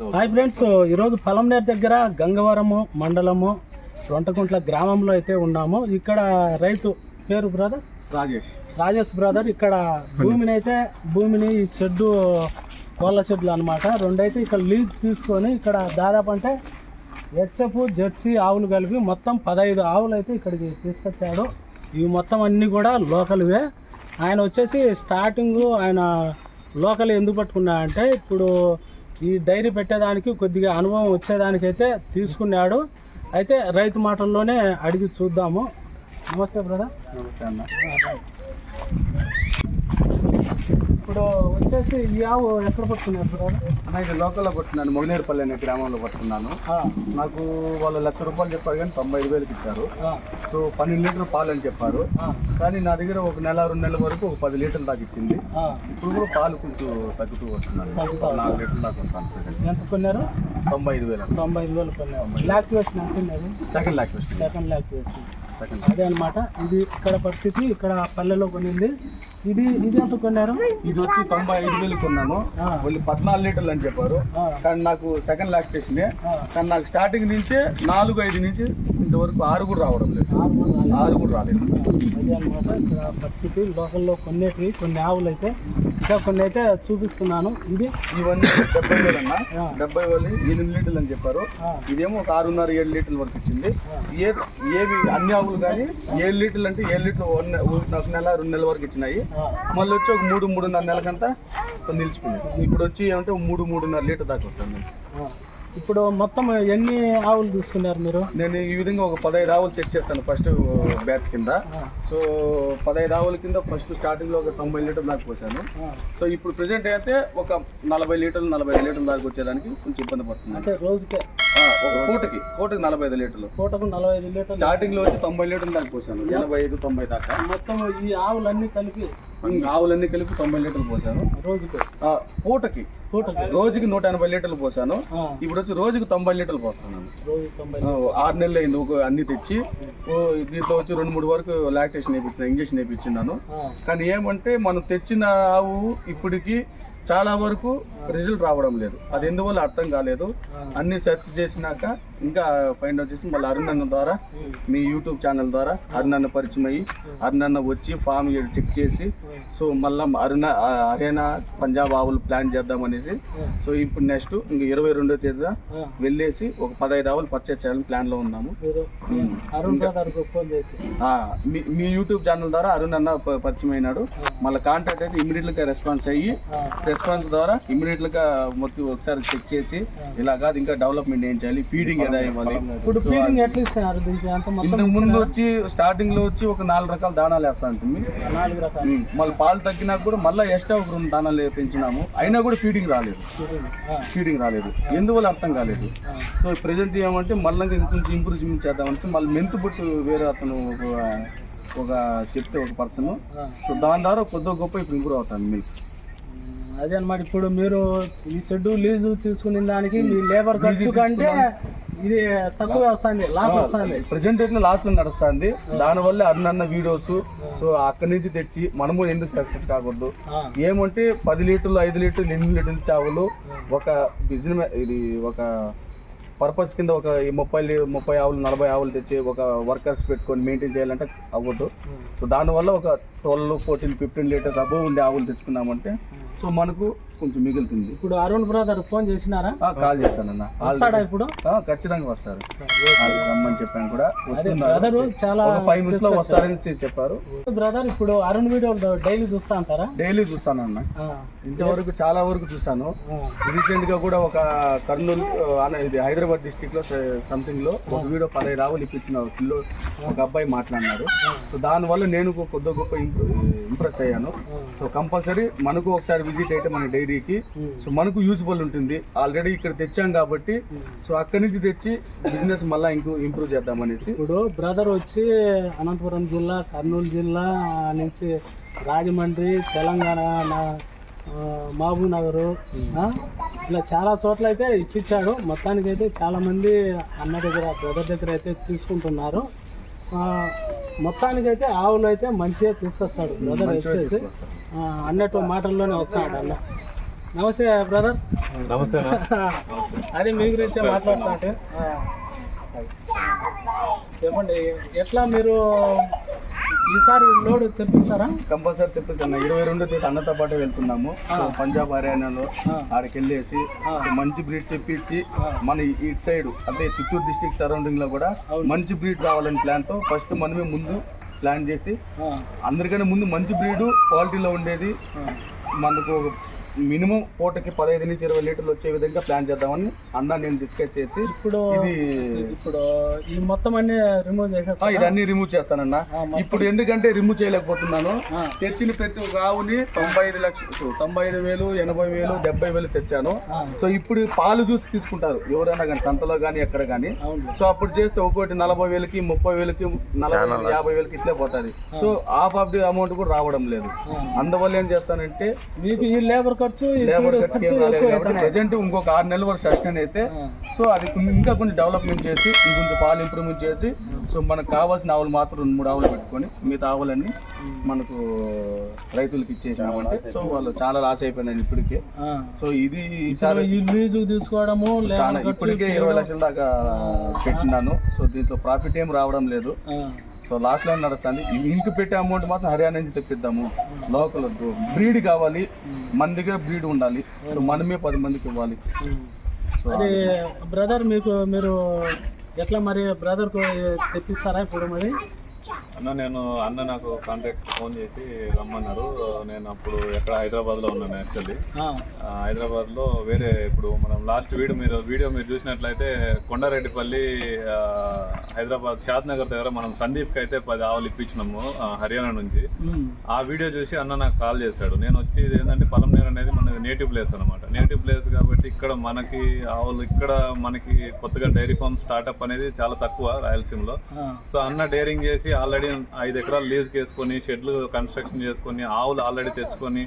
Hi friends ఈరోజు పొలంనేరు దగ్గర గంగవరము మండలము రొంటకుంట్ల గ్రామంలో అయితే ఉన్నాము. ఇక్కడ రైతు పేరు బ్రదర్? రాజేష్. రాజేష్ బ్రదర్ ఇక్కడ భూమిని అయితే భూమిని షెడ్డు కోళ్ళ షెడ్లు అనమాట రెండైతే ఇక్కడ లీజ్ తీసుకొని ఇక్కడ దాదాపు అంటే హెచ్ఎఫ్ జెర్సీ ఆవులు కలిపి మొత్తం పదహైదు ఆవులు అయితే ఇక్కడికి తీసుకొచ్చాడు. ఇవి మొత్తం అన్నీ కూడా లోకల్వే. ఆయన వచ్చేసి స్టార్టింగ్ ఆయన లోకల్ ఎందుకు పట్టుకున్నా అంటే ఇప్పుడు ఈ డైరీ పెట్టేదానికి కొద్దిగా అనుభవం వచ్చేదానికైతే తీసుకున్నాడు. అయితే రైతు మాటల్లోనే అడిగి చూద్దాము. నమస్తే బ్రదర్. నమస్తే అన్న. ఇప్పుడు వచ్చేసి ఈ ఆవు ఎక్కడ పట్టుకున్నారు ఇది లోకల్లో పట్టుకున్నాను మొగనేరుపల్లి అనే గ్రామంలో పట్టుకున్నాను. నాకు వాళ్ళు లక్ష రూపాయలు చెప్పారు కానీ తొంభై ఐదు వేలకు ఇచ్చారు. సో పన్నెండు లీటర్ పాలు అని చెప్పారు కానీ నా దగ్గర ఒక నెల రెండు నెలల వరకు ఒక పది లీటర్లు దాకా ఇచ్చింది. ఇప్పుడు కూడా పాలు కొంచెం తగ్గుతూ వస్తున్నాను నాలుగు లీటర్లు దాకా వస్తాను. ఎంత కొన్నారు? తొంభై ఐదు వేలు. తొంభై ఐదు వేలు కొన్నారు. ల్యాక్స్ వేసిన ఎంత సెకండ్ వస్తుంది సెకండ్ సెకండ్ అదే అనమాట ఇది ఇక్కడ పరిస్థితి ఇక్కడ పల్లెలో కొనింది. ఇది ఇది ఎంత కొన్నారు? ఇది వచ్చి తొంభై ఐదు వేలు కొన్నాను. వాళ్ళు పద్నాలుగు లీటర్లు అని చెప్పారు. కానీ నాకు సెకండ్ లాక్టేషన్. కానీ నాకు స్టార్టింగ్ నుంచే నాలుగు ఐదు నుంచి ఇంతవరకు ఆరు కూడా రావడం లేదు. ఆరు కూడా రాలేదు. అదే అనమాట ఇక్కడ పరిస్థితి. లోకల్లో కొన్నేటివి కొన్ని ఆవులు అయితే ఇంకా కొన్ని అయితే చూపిస్తున్నాను ఇది ఇవన్నీ డెబ్బై వేలు అన్న ఆ. డెబ్బై వేలు ఎనిమిది లీటర్లు అని చెప్పారు. ఇదేమో ఒక ఆరున్నర ఏడు లీటర్ల వరకు ఇచ్చింది. ఏ ఏవి అన్ని ఆవులు కానీ ఏడు లీటర్లు అంటే ఏడు లీటర్లు ఒక నెల రెండు నెలల వరకు ఇచ్చినాయి మళ్ళీ వచ్చి ఒక మూడు మూడున్నర నెలకంతా నిలిచిపోయింది ఇప్పుడు వచ్చి ఏమంటే మూడు మూడున్నర లీటర్ దాకా వస్తుంది. ఇప్పుడు మొత్తం ఎన్ని ఆవులు తీసుకున్నారు మీరు? నేను ఈ విధంగా ఒక పదహైదు ఆవులు సెట్ చేస్తాను ఫస్ట్ బ్యాచ్ కింద. సో పదహైదు ఆవుల కింద ఫస్ట్ స్టార్టింగ్లో ఒక తొంభై లీటర్లు దాకా పోసాను. సో ఇప్పుడు ప్రెసెంట్ అయితే ఒక నలభై లీటర్లు నలభై ఐదు లీటర్ల దాకా వచ్చేదానికి కొంచెం ఇబ్బంది పడుతుంది అంటే రోజుకే పూటకి పూటకి నలభై ఐదు లీటర్లు. పూటకు నలభై ఐదు లీటర్లు. స్టార్టింగ్లో వచ్చి తొంభై లీటర్లు దాకా పోసాను. ఎనభై ఐదు తొంభై దాకా. మొత్తం ఈ ఆవులన్నీ కలిపి ఇంకా ఆవులన్నీ కలిపి తొంభై లీటర్లు పోసాను. రోజుకి. పూటకి రోజుకి నూట ఎనభై లీటర్లు పోసాను. ఇప్పుడు వచ్చి రోజుకి తొంభై లీటర్లు పోస్తున్నాను. ఆరు నెలలు అయింది ఒక అన్ని తెచ్చి. దీంట్లో వచ్చి రెండు మూడు వరకు లాక్టేషన్ వేయించిన ఇంజక్షన్ వేయించినాను ఆ, కానీ ఏమంటే మనం తెచ్చిన ఆవు ఇప్పటికి చాలా వరకు రిజల్ట్ రావడం లేదు. అది ఎందువల్ల అర్థం కాలేదు. అన్ని సెర్చ్ చేసినాక ఇంకా ఫైండ్ అవుట్ చేసి మళ్ళీ అరుణన్న ద్వారా మీ యూట్యూబ్ ఛానల్ ద్వారా అరుణన్న పరిచయం అయ్యి అరుణన్న వచ్చి ఫామ్ చెక్ చేసి సో మళ్ళీ అరుణ హర్యానా పంజాబ్ ఆవులు ప్లాన్ చేద్దాం అనేసి సో ఇప్పుడు నెక్స్ట్ ఇంక ఇరవై రెండో తేదీన ఆ. వెళ్ళేసి ఒక పదహైదు ఆవులు పర్చేస్ చేయాలని ప్లాన్లో ఉన్నాము. మీ యూట్యూబ్ ఛానల్ ద్వారా అరుణ్ అన్న పరిచయం అయినాడు. మళ్ళీ కాంటాక్ట్ అయితే ఇమీడియట్గా రెస్పాన్స్ అయ్యి రెస్పాన్స్ ద్వారా ఇమీడియట్గా మొత్తం ఒకసారి చెక్ చేసి ఇలా కాదు ఇంకా డెవలప్మెంట్ ఏం చేయాలి ఫీడింగ్ ఇప్పుడు ఫీడింగ్ ఎట్లా దీనికి అంత ఇంతకు ముందు వచ్చి స్టార్టింగ్లో వచ్చి ఒక నాలుగు రకాల దానాలు వేస్తా ఉంటుంది నాలుగు రకాలు. మళ్ళీ పాలు తగ్గినా కూడా మళ్ళీ ఎక్స్ట్రా ఒక రెండు దానాలు పెంచినాము అయినా కూడా ఫీడింగ్ రాలేదు. ఫీడింగ్ రాలేదు. ఎందువల్ల అర్థం కాలేదు? సో ప్రెజెంట్ ఏమంటే మళ్ళీ ఇంకొంచెం ఇంప్రూవ్ చేద్దామని మళ్ళీ మెంతు బుట్టు వేరే అతను ఒక ఒక చెప్తే ఒక పర్సన్. సో దాని ద్వారా కొద్దిగా గొప్ప ఇప్పుడు ఇంప్రూవ్ అవుతాను మీకు. అదే అన్నమాట. ఇప్పుడు మీరు ఈ షెడ్ లీజు తీసుకునే దానికి మీ లేబర్ ఖర్చు కంటే ఇది తక్కువ వస్తుంది లాస్ వస్తుంది. ప్రజెంట్ అయితే లాస్ట్లో నడుస్తుంది. దానివల్ల అన్న వీడియోస్. సో అక్కడి నుంచి తెచ్చి మనము ఎందుకు సక్సెస్ కాకూడదు? ఏమంటే పది లీటర్లు ఐదు లీటర్లు ఎనిమిది లీటర్లు చావులు ఒక బిజినెస్ ఇది ఒక పర్పస్ కింద ఒక ముప్పై ముప్పై ఆవులు నలభై ఆవులు తెచ్చి ఒక వర్కర్స్ పెట్టుకొని మెయింటైన్ చేయాలంటే అవ్వదు. సో దానివల్ల ఒక twelve fourteen fifteen litres above ఉండే ఆవులు తెచ్చుకున్నామంటే సో మనకు కొంచెం మిగులుతుంది. ఇప్పుడు అరుణ్ బ్రదర్ ఫోన్ చేసినారా? కాల్ చేశానన్న వస్తాడా ఇప్పుడు? ఖచ్చితంగా వస్తారు రమ్మని చెప్పాను కూడా. బ్రదర్ చాలా ఫైవ్ మినిట్స్లో వస్తారని చెప్పారు. బ్రదర్ ఇప్పుడు అరుణ్ వీడియో డైలీ చూస్తా అంటారా? డైలీ చూస్తానన్న ఇంతవరకు చాలా వరకు చూసాను రీసెంట్గా కూడా ఒక కర్నూలు ఇది హైదరాబాద్ డిస్టిక్లో సంథింగ్లో ఒక వీడియో పదహైదు ఆవులు ఇప్పించిన ఒక అబ్బాయి మాట్లాడినారు సో దానివల్ల నేను కొద్ది గొప్ప ఇంప్రెస్ అయ్యాను. సో కంపల్సరీ మనకు ఒకసారి విజిట్ అయితే మన డైరీకి సో మనకు యూజ్ఫుల్ ఉంటుంది. ఆల్రెడీ ఇక్కడ తెచ్చాం కాబట్టి సో అక్కడి నుంచి తెచ్చి బిజినెస్ మళ్ళీ ఇంకో ఇంప్రూవ్ చేద్దాం అనేసి. ఇప్పుడు బ్రదర్ వచ్చి అనంతపురం జిల్లా కర్నూలు జిల్లా నుంచి రాజమండ్రి తెలంగాణ మహబూబ్ నగర్ ఇలా చాలా చోట్ల అయితే ఇప్పించాడు. మొత్తానికి అయితే చాలా మంది అన్న దగ్గర బ్రదర్ దగ్గర అయితే తీసుకుంటున్నారు. ఆ, మొత్తానికి అయితే ఆవులు అయితే మంచిగా తీసుకొస్తాడు. బ్రదర్ వచ్చేసి అన్నట్టు మాటల్లోనే వస్తాడు అన్న. నమస్తే బ్రదర్ నమస్తే అది మీ గురించే మాట్లాడుతుంటే చెప్పండి ఎట్లా మీరు ఈసారి లోడ్ తెప్పిస్తారా? కంపల్సరీ తెప్పిస్తాను. ఇరవై రెండు తేదీ అన్నతో పాటు వెళ్తున్నాము. పంజాబ్ హర్యానాలో ఆడికి వెళ్ళేసి మంచి బ్రీడ్ తెప్పించి మన ఇటు సైడ్ అంటే చిత్తూరు డిస్టిక్ సరౌండింగ్లో కూడా మంచి బ్రీడ్ రావాలని ప్లాన్తో ఫస్ట్ మనమే ముందు ప్లాన్ చేసి అందరికన్నా ముందు మంచి బ్రీడు క్వాలిటీలో ఉండేది. మనకు మినిమం పూటకి పదహైదు నుంచి ఇరవై లీటర్లు వచ్చే విధంగా ప్లాన్ చేద్దామని అన్న నేను డిస్కస్ చేసి ఇప్పుడు ఇది ఇప్పుడు ఈ మొత్తం అన్ని రిమూవ్ ఆ, చేసేస్తా ఇదన్నీ రిమూవ్ చేస్తానన్న. ఇప్పుడు ఎందుకంటే రిమూవ్ చేయలేకపోతున్నాను. తెచ్చిన ప్రతి ఒక్క ఆవుని తొంభై ఐదు లక్షలు తొంభై ఐదు వేలు ఎనభై వేలు డెబ్బై వేలు తెచ్చాను. సో ఇప్పుడు పాలు చూసి తీసుకుంటారు. ఎవరైనా కానీ సంతలో కానీ ఎక్కడ కానీ. సో అప్పుడు చేస్తే ఒక్కోటి నలభై వేలకి ముప్పై వేలకి నలభై వేలు, యాభై వేలకి ఇట్లే పోతుంది. So half of the amount కూడా రావడం లేదు. అందువల్ల ఏం చేస్తానంటే మీకు ఈ లేబర్ ఖర్చు లేబర్ ఏం ఖర్చు రాలేదు కాబట్టి ప్రజెంట్ ఇంకొక ఆరు నెలల వరకు సస్టైన్ అయితే. సో అది ఇంకా కొంచెం డెవలప్మెంట్ చేసి ఇంకొంచెం పాలు ఇంప్రూవ్మెంట్ చేసి సో మనకు కావాల్సిన ఆవులు మాత్రం రెండు మూడు ఆవులు పెట్టుకొని మిగతా ఆవులన్నీ మనకు రైతులకు ఇచ్చేసామంటే సో వాళ్ళు చాలా లాస్ అయిపోయినారు ఇప్పటికే. సో ఇది ఈసారి లీజు తీసుకోవడము చాలా ఇప్పటికే ఇరవై లక్షల దాకా పెట్టినాను సో దీంట్లో ప్రాఫిట్ ఏం రావడం లేదు. సో లాస్ట్ లైన్ నడుస్తుంది? ఇంక పెట్టే అమౌంట్ మాత్రం హర్యానా నుంచి తెప్పిద్దాము. లోకల్ వద్దు. బ్రీడ్ కావాలి. మన దగ్గర బ్రీడ్ ఉండాలి. సో మనమే పది మందికి ఇవ్వాలి. సో అది. బ్రదర్ మీకు మీరు ఎట్లా మరి బ్రదర్ తెప్పిస్తారా ఇప్పుడు మరి? అన్న నేను అన్న నాకు కాంటాక్ట్ ఫోన్ చేసి రమ్మన్నారు నేను అప్పుడు ఎక్కడ హైదరాబాద్లో ఉన్నాను యాక్చువల్లీ ఆ. హైదరాబాద్లో వేరే ఇప్పుడు మనం లాస్ట్ వీడియో మీరు వీడియో మీరు చూసినట్లయితే కొండారెడ్డిపల్లి హైదరాబాద్ షాద్ నగర్ దగ్గర మనం సందీప్కి అయితే పది ఆవులు ఇప్పించినాము హర్యానా నుంచి. ఆ వీడియో చూసి అన్న నాకు కాల్ చేశాడు నేను వచ్చి ఏంటంటే పలంనేరు అనేది మన నేటివ్ ప్లేస్ అనమాట నేటివ్ ప్లేస్ కాబట్టి ఇక్కడ మనకి ఆవులు ఇక్కడ మనకి కొత్తగా డైరీ ఫార్మ్ స్టార్ట్అప్ అనేది చాలా తక్కువ రాయలసీమలో. సో అన్న డేరింగ్ చేసి ఆల్రెడీ ఐదు ఎకరాలు లీజ్కి వేసుకొని షెడ్లు కన్స్ట్రక్షన్ చేసుకొని ఆవులు ఆల్రెడీ తెచ్చుకొని.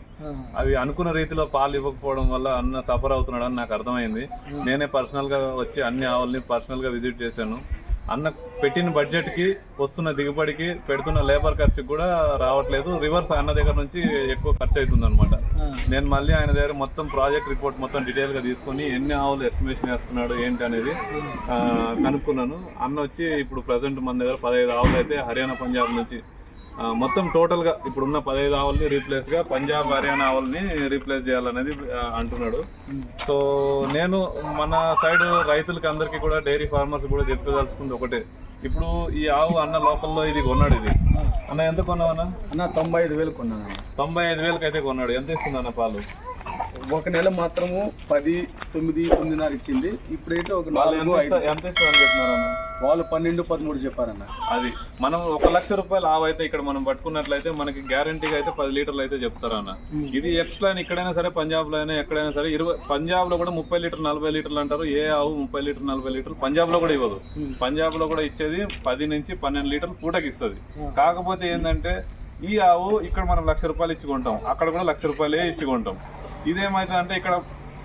అవి అనుకున్న రీతిలో పాలు ఇవ్వకపోవడం వల్ల అన్న సఫర్ అవుతున్నాడు అని నాకు అర్థమైంది నేనే పర్సనల్గా వచ్చి అన్ని ఆవుల్ని పర్సనల్గా విజిట్ చేశాను అన్న పెట్టిన బడ్జెట్కి వస్తున్న దిగుబడికి పెడుతున్న లేబర్ ఖర్చుకి కూడా రావట్లేదు రివర్స్ అన్న దగ్గర నుంచి ఎక్కువ ఖర్చు అవుతుంది అనమాట. నేను మళ్ళీ ఆయన దగ్గర మొత్తం ప్రాజెక్ట్ రిపోర్ట్ మొత్తం డీటెయిల్గా తీసుకొని ఎన్ని ఆవులు ఎస్టిమేషన్ వేస్తున్నాడు ఏంటి అనేది కనుక్కున్నాను. అన్న వచ్చి ఇప్పుడు ప్రజెంట్ మన దగ్గర పదహైదు ఆవులు అయితే హర్యానా పంజాబ్ నుంచి మొత్తం టోటల్గా ఇప్పుడున్న పదహైదు ఆవుల్ని రీప్లేస్గా పంజాబ్ హర్యానా ఆవుల్ని రీప్లేస్ చేయాలనేది అంటున్నాడు. సో నేను మన సైడ్ రైతులకి అందరికీ కూడా డైరీ ఫార్మర్స్ కూడా చెప్పదలుచుకుంది ఒకటే. ఇప్పుడు ఈ ఆవు అన్న లోకల్లో ఇది కొన్నాడు ఇది. అన్న ఎంత కొన్నావు అన్న? అన్న తొంభై ఐదు వేలు కొన్నాను తొంభై ఐదు వేలకి అయితే కొన్నాడు. ఎంత ఇస్తుంది అన్న పాలు? ఒక నెల మాత్రము పది తొమ్మిది తొమ్మిదిన్నర ఇచ్చింది. ఇప్పుడైతే ఒక నాలుగు ఎంత ఐదు. ఇస్తా- ఎంత ఇస్తారని చెప్తున్నారు అన్న? వాళ్ళు పన్నెండు పదమూడు చెప్పారన్న. అది. మనం ఒక లక్ష రూపాయలు ఆవు అయితే ఇక్కడ మనం పట్టుకున్నట్లయితే మనకి గ్యారంటీగా అయితే పది లీటర్లు అయితే చెప్తారు అన్న ఇది ఎక్స్ట్రా ఇక్కడైనా సరే పంజాబ్లో అయినా ఎక్కడైనా సరే ఇరవై పంజాబ్లో కూడా ముప్పై లీటర్ నలభై లీటర్లు అంటారు. ఏ ఆవు ముప్పై లీటర్ నలభై లీటర్లు పంజాబ్లో కూడా ఇవ్వదు. పంజాబ్లో కూడా ఇచ్చేది పది నుంచి పన్నెండు లీటర్లు పూటకి ఇస్తుంది. కాకపోతే ఏంటంటే ఈ ఆవు ఇక్కడ మనం లక్ష రూపాయలు ఇచ్చి కొంటాం. అక్కడ కూడా లక్ష రూపాయలే ఇచ్చి కొంటాం. ఇదేమైతే అంటే ఇక్కడ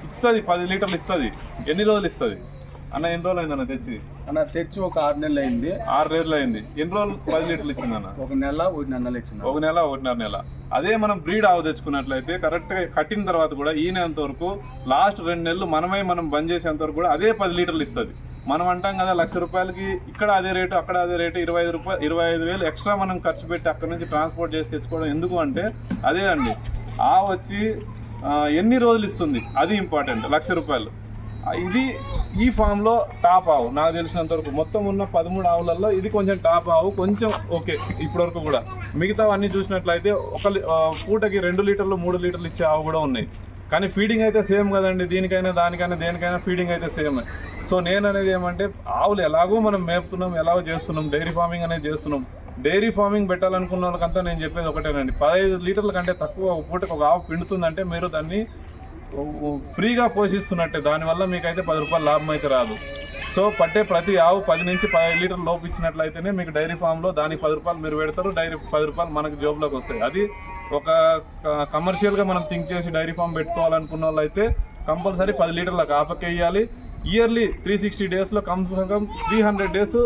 ఇస్తుంది పది లీటర్లు ఇస్తుంది. ఎన్ని రోజులు ఇస్తుంది? అన్న ఎన్ని రోజులు అయిందన్న తెచ్చి? అన్న తెచ్చి ఒక ఆరు నెలలు అయింది. ఆరు రోజులు అయింది. ఎన్ని రోజులు పది లీటర్లు ఇచ్చిందన్న? ఒక నెల ఒకటి నెలలు ఇచ్చింది ఒక నెల ఒకటిన్నర నెల అదే మనం బ్రీడ్ ఆవు తెచ్చుకున్నట్లయితే కరెక్ట్గా కట్టిన తర్వాత కూడా ఈనేంత వరకు లాస్ట్ రెండు నెలలు మనమే మనం బంద్ చేసేంత వరకు కూడా అదే పది లీటర్లు ఇస్తుంది. మనం అంటాం కదా లక్ష రూపాయలకి ఇక్కడ అదే రేటు అక్కడ అదే రేటు ఇరవై ఐదు రూపాయలు ఇరవై ఐదు వేలు ఎక్స్ట్రా మనం ఖర్చు పెట్టి అక్కడ నుంచి ట్రాన్స్పోర్ట్ చేసి తెచ్చుకోవడం ఎందుకు అంటే అదే అండి. ఆవు వచ్చి ఆ, ఎన్ని రోజులు ఇస్తుంది? అది ఇంపార్టెంట్ లక్ష రూపాయలు. ఆ, ఇది ఈ ఫామ్లో టాప్ ఆవు నాకు తెలిసినంత వరకు. మొత్తం ఉన్న పదమూడు ఆవులలో ఇది కొంచెం టాప్ ఆవు కొంచెం ఓకే ఇప్పటివరకు కూడా. మిగతా అన్ని చూసినట్లయితే ఒక పూటకి రెండు లీటర్లు మూడు లీటర్లు ఇచ్చే ఆవు కూడా ఉన్నాయి. కానీ ఫీడింగ్ అయితే సేమ్ కదండి దీనికైనా దానికైనా దేనికైనా ఫీడింగ్ అయితే సేమ్. సో నేను అనేది ఏమంటే ఆవులు ఎలాగో మనం మేపుతున్నాం ఎలాగో చేస్తున్నాం డైరీ ఫార్మింగ్ అనేది చేస్తున్నాం. డైరీ ఫార్మింగ్ పెట్టాలనుకున్న వాళ్ళకంతా నేను చెప్పేది ఒకటేనండి. పదహైదు లీటర్ల కంటే తక్కువ పూటకు ఒక ఆవు పిండుతుందంటే మీరు దాన్ని ఫ్రీగా పోషిస్తున్నట్టే. దానివల్ల మీకైతే పది రూపాయలు లాభం అయితే రాదు. సో పట్టే ప్రతి ఆవు పది నుంచి పదిహేను లీటర్ లోపు ఇచ్చినట్లయితేనే మీకు డైరీ ఫామ్లో దానికి పది రూపాయలు మీరు పెడతారు డైరీ పది రూపాయలు మనకు జోబులోకి వస్తాయి. అది ఒక కమర్షియల్గా మనం థింక్ చేసి డైరీ ఫామ్ పెట్టుకోవాలనుకున్న వాళ్ళు అయితే కంపల్సరీ పది లీటర్ల కాపకే ఇయర్లీ త్రీ సిక్స్టీ డేస్లో come come three hundred days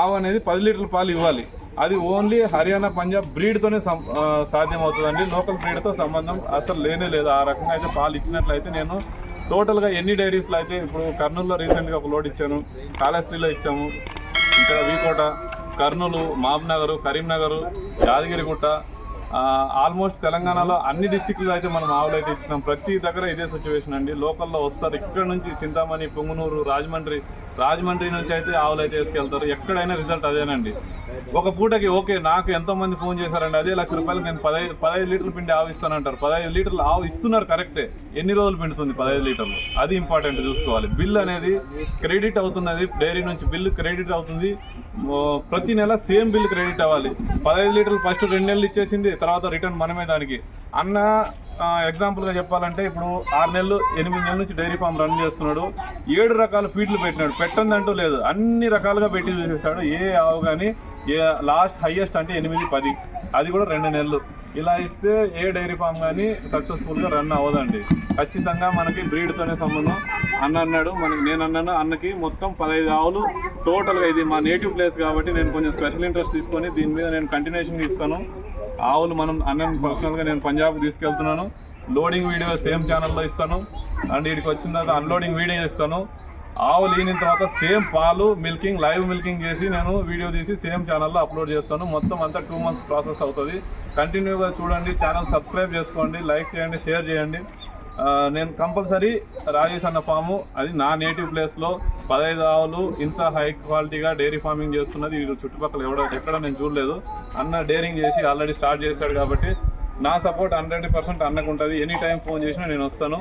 ఆవు అనేది పది లీటర్ల పాలు ఇవ్వాలి. అది ఓన్లీ హర్యానా పంజాబ్ బ్రీడ్తోనే సాధ్యం అవుతుందండి లోకల్ బ్రీడ్తో సంబంధం అసలు లేనే లేదు. ఆ రకంగా అయితే పాలు ఇచ్చినట్లయితే నేను టోటల్గా ఎన్ని డైరీస్లో అయితే ఇప్పుడు కర్నూలులో రీసెంట్గా ఒక లోడ్ ఇచ్చాను. కాళహస్త్రిలో ఇచ్చాము. ఇక్కడ వీకోట కర్నూలు మహబూబ్నగర్ కరీంనగర్ యాదగిరిగుట్ట ఆల్మోస్ట్ తెలంగాణలో అన్ని డిస్టిక్లు అయితే మనం ఆవులు అయితే ఇచ్చినాం. ప్రతి దగ్గర ఇదే సిచ్యువేషన్ అండి. లోకల్లో వస్తారు. ఇక్కడ నుంచి చింతామణి పొంగునూరు రాజమండ్రి రాజమండ్రి నుంచి అయితే ఆవులు అయితే వేసుకెళ్తారు ఎక్కడైనా రిజల్ట్ అదేనండి. ఒక పూటకి ఓకే నాకు ఎంతో మంది ఫోన్ చేశారండి అదే లక్ష రూపాయలు నేను పదహైదు పదహైదు లీటర్లు పిండి ఆవు ఇస్తానంటారు. పదహైదు లీటర్లు ఆవు ఇస్తున్నారు కరెక్టే. ఎన్ని రోజులు పిండుతుంది పదహైదు లీటర్లు? అది ఇంపార్టెంట్ చూసుకోవాలి. బిల్ అనేది క్రెడిట్ అవుతున్నది. డైరీ నుంచి బిల్ క్రెడిట్ అవుతుంది. ప్రతి నెల సేమ్ బిల్ క్రెడిట్ అవ్వాలి. పదహైదు లీటర్లు ఫస్ట్ రెండు నెలలు ఇచ్చేసింది తర్వాత రిటర్న్ మనమే దానికి. అన్న ఎగ్జాంపుల్గా చెప్పాలంటే ఇప్పుడు ఆరు నెలలు ఎనిమిది నెలల నుంచి డైరీ ఫామ్ రన్ చేస్తున్నాడు. ఏడు రకాల ఫీడ్లు పెట్టినాడు. పెట్టందంటూ లేదు. అన్ని రకాలుగా పెట్టి చూసేసాడు. ఏ ఆవు కానీ ఏ లాస్ట్ హయ్యెస్ట్ అంటే ఎనిమిది పది. అది కూడా రెండు నెలలు. ఇలా ఇస్తే ఏ డైరీ ఫామ్ కానీ సక్సెస్ఫుల్గా రన్ అవ్వదండి. ఖచ్చితంగా మనకి బ్రీడ్తోనే సంబంధం. అన్న అన్నాడు మనకి నేను అన్నాను అన్నకి మొత్తం పదహైదు ఆవులు. టోటల్గా ఇది మా నేటివ్ ప్లేస్ కాబట్టి నేను కొంచెం స్పెషల్ ఇంట్రెస్ట్ తీసుకొని దీని మీద నేను కంటిన్యూషన్ ఇస్తాను. ఆవులు మనం అన్నని పర్సనల్గా నేను పంజాబ్ తీసుకెళ్తున్నాను. లోడింగ్ వీడియో సేమ్ ఛానల్లో ఇస్తాను. అండ్ వీడికి వచ్చిన తర్వాత అన్లోడింగ్ వీడియో ఇస్తాను ఆవులు లేని తర్వాత సేమ్ పాలు మిల్కింగ్ లైవ్ మిల్కింగ్ చేసి నేను వీడియో తీసి సేమ్ ఛానల్లో అప్లోడ్ చేస్తాను. మొత్తం అంతా టూ మంత్స్ ప్రాసెస్ అవుతుంది. కంటిన్యూగా చూడండి. ఛానల్ సబ్స్క్రైబ్ చేసుకోండి. లైక్ చేయండి. షేర్ చేయండి. నేను కంపల్సరీ రాజేష్ అన్న ఫాము. అది నా నేటివ్ ప్లేస్లో పదహైదు ఆవులు ఇంత హై క్వాలిటీగా డైరీ ఫార్మింగ్ చేస్తున్నది. ఇది చుట్టుపక్కల ఎవడ ఎక్కడ నేను చూడలేదు. అన్న డైరింగ్ చేసి ఆల్రెడీ స్టార్ట్ చేశాడు కాబట్టి నా సపోర్ట్ హండ్రెడ్ పర్సెంట్ అన్నకు ఉంటుంది. ఎనీ టైం ఫోన్ చేసినా నేను వస్తాను.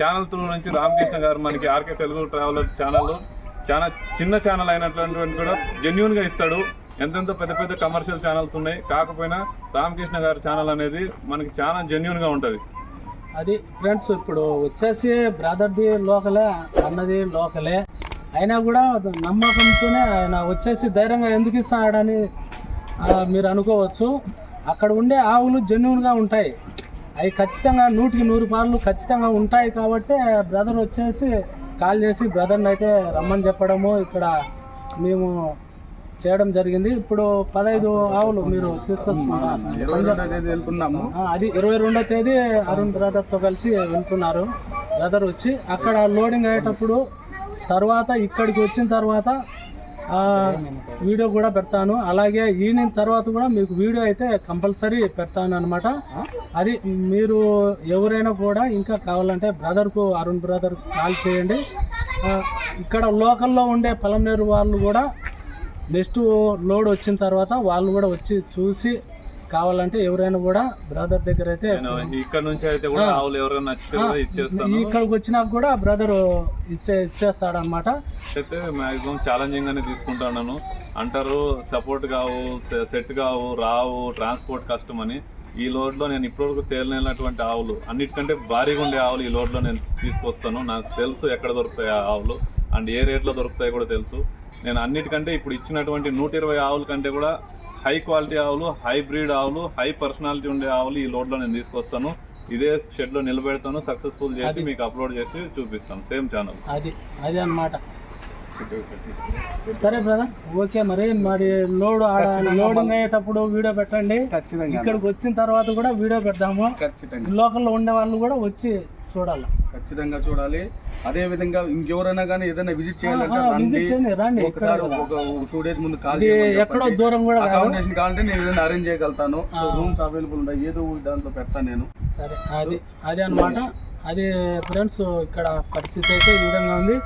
ఛానల్ త్రూ నుంచి రామకృష్ణ గారు మనకి ఆర్కే తెలుగు ట్రావెలర్ ఛానల్ చాలా చిన్న ఛానల్ అయినటువంటి కూడా జెన్యున్గా ఇస్తాడు. ఎంతెంత పెద్ద పెద్ద కమర్షియల్ ఛానల్స్ ఉన్నాయి. కాకపోయినా రామకృష్ణ గారి ఛానల్ అనేది మనకి చాలా జెన్యున్గా ఉంటుంది. అది ఫ్రెండ్స్ ఇప్పుడు వచ్చేసి బ్రదర్ది లోకలే అన్నది లోకలే. అయినా కూడా నమ్మకంతోనే ఆయన వచ్చేసి ధైర్యంగా ఎందుకు ఇస్తాడని మీరు అనుకోవచ్చు. అక్కడ ఉండే ఆవులు జెన్యున్గా ఉంటాయి. అవి ఖచ్చితంగా నూటికి నూరు పాలు ఖచ్చితంగా ఉంటాయి కాబట్టి బ్రదర్ వచ్చేసి కాల్ చేసి బ్రదర్ని అయితే రమ్మని చెప్పడము. ఇక్కడ మేము చేయడం జరిగింది. ఇప్పుడు పదహైదు ఆవులు మీరు తీసుకొస్తున్నారు. అది ఇరవై రెండో తేదీ అరుణ్ బ్రదర్తో కలిసి వెళ్తున్నారు. బ్రదర్ వచ్చి అక్కడ లోడింగ్ అయ్యేటప్పుడు తర్వాత ఇక్కడికి వచ్చిన తర్వాత వీడియో కూడా పెడతాను. అలాగే ఈవినింగ్ తర్వాత కూడా మీకు వీడియో అయితే కంపల్సరీ పెడతాను అనమాట అది మీరు ఎవరైనా కూడా ఇంకా కావాలంటే బ్రదర్కు అరుణ్ బ్రదర్ కాల్ చేయండి. ఇక్కడ లోకల్లో ఉండే పొలంనేరు వాళ్ళు కూడా నెక్స్ట్ లోడ్ వచ్చిన తర్వాత వాళ్ళు కూడా వచ్చి చూసి కావాలంటే ఎవరైనా కూడా బ్రదర్ దగ్గర అయితే ఇక్కడ నుంచి అయితే కూడా ఆవులు ఎవరైనా ఇచ్చేస్తాను. ఇక్కడికి వచ్చినాక కూడా బ్రదర్ ఇచ్చే ఇచ్చేస్తాడనమాట అయితే మాక్సిమం ఛాలెంజింగ్ గానే తీసుకుంటున్నాను అంటారు సపోర్ట్ కావు సెట్ కావు రావు ట్రాన్స్పోర్ట్ కష్టం అని. ఈ లోడ్లో నేను ఇప్పటివరకు తేలినటువంటి ఆవులు అన్నిటికంటే భారీగా ఉండే ఆవులు ఈ లోడ్లో నేను తీసుకొస్తాను. నాకు తెలుసు ఎక్కడ దొరుకుతాయి ఆవులు. అండ్ ఏ రేట్లో దొరుకుతాయి కూడా తెలుసు. నేను అన్నిటికంటే ఇప్పుడు ఇచ్చినటువంటి నూట ఇరవై ఆవుల కంటే కూడా హై క్వాలిటీ ఆవులు హై బ్రీడ్ ఆవులు హై పర్సనాలిటీ ఉండే ఆవులు ఈ లోడ్లో నేను తీసుకొస్తాను. ఇదే షెడ్లో నిలబెడతాను సక్సెస్ఫుల్ చేసి మీకు అప్లోడ్ చేసి చూపిస్తాను. Same channel. అది అది అన్నమాట. సరే బ్రదర్ ఓకే మరి మరి లోడ్ లోడింగ్ అయ్యేటప్పుడు వీడియో పెట్టండి. ఖచ్చితంగా ఇక్కడికి వచ్చిన తర్వాత కూడా వీడియో పెడదాము ఖచ్చితంగా. లోకల్లో ఉండే వాళ్ళు కూడా వచ్చి చూడాలి? ఖచ్చితంగా చూడాలి. అదే విధంగా ఇంకెవరైనా కానీ ఏదైనా విజిట్ చేయాలంటే రండి. ఒకసారి ఒక టూ డేస్ ముందు కాల్ ఎక్కడో దూరం కూడా అకామిడేషన్ కావాలంటే నేను ఏదైనా అరేంజ్ చేయగలుగుతాను. రూమ్స్ అవైలబుల్ ఉంటాయి. ఏదో దాంట్లో పెడతాను నేను. సరే అది అది అన్నమాట. అది ఫ్రెండ్స్ ఇక్కడ పరిస్థితి అయితే ఈ విధంగా ఉంది.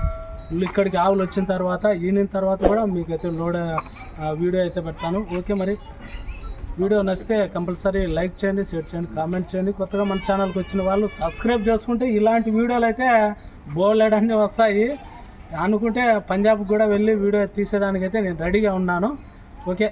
ఇక్కడికి ఆవులు వచ్చిన తర్వాత ఈనిన తర్వాత కూడా మీకైతే లోడ్ వీడియో అయితే పెడతాను. ఓకే మరి. వీడియో నచ్చితే కంపల్సరీ లైక్ చేయండి షేర్ చేయండి కామెంట్ చేయండి. కొత్తగా మన ఛానల్కి వచ్చిన వాళ్ళు సబ్స్క్రైబ్ చేసుకుంటే ఇలాంటి వీడియోలు అయితే బోలెడన్నీ వస్తాయి. అనుకుంటే పంజాబ్కి కూడా వెళ్ళి వీడియో తీసేదానికైతే నేను రెడీగా ఉన్నాను. ఓకే.